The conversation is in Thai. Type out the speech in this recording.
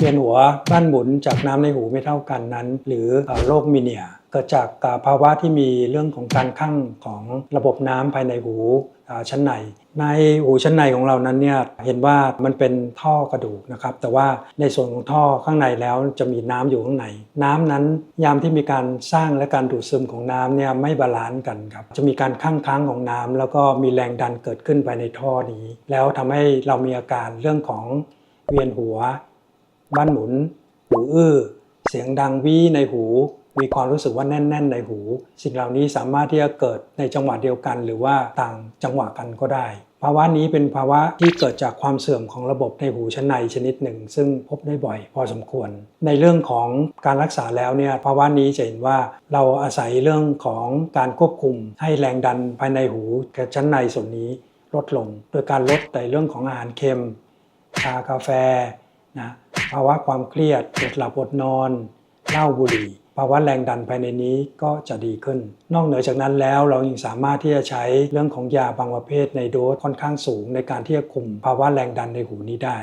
เวียนหัวบ้านหมุนจากน้ำในหูไม่เท่ากันนั้น หรือโรคมีเนียเกิดจากภาวะที่มีเรื่องของการข้างของระบบน้ำภายในหูชั้นในในหูชั้นในของเรานั้นเนี่ยเห็นว่ามันเป็นท่อกระดูกนะครับ แต่ว่าในส่วนของท่อข้างในแล้วจะมีน้ำอยู่ข้างใน น้ำนั้นยามที่มีการสร้างและการดูดซึมของน้ำเนี่ยไม่บาลานซ์กันครับจะมีการข้างค้างของน้ำแล้วก็มีแรงดันเกิดขึ้นภายในท่อนี้ แล้วทำให้เรามีอาการเรื่องของเวียนหัว บ้านหมุน หูอื้อ เสียงดังวี่ในหู มีความรู้สึกว่าแน่น ๆ ในหู สิ่งเหล่านี้สามารถที่จะเกิดในจังหวะเดียวกัน หรือว่าต่างจังหวะกันก็ได้ ภาวะนี้เป็นภาวะที่เกิดจากความเสื่อมของระบบในหูชั้นในชนิดหนึ่ง ซึ่งพบได้บ่อยพอสมควร ในเรื่องของการรักษาแล้วเนี่ยภาวะนี้จะเห็นว่าเราอาศัยเรื่องของการควบคุมให้แรงดันภายในหูกับชั้นในส่วนนี้ลดลง โดยการลดในเรื่องของอาหารเค็มชากาแฟนะ ภาวะความเครียดอดหลับอดนอนเหล้าบุหรี่ ภาวะแรงดันภายในนี้ก็จะดีขึ้น นอกเหนือจากนั้นแล้วเรายังสามารถที่จะใช้เรื่องของยาบางประเภทในโดสค่อนข้างสูงในการที่จะคุมภาวะแรงดันในหูนี้ได้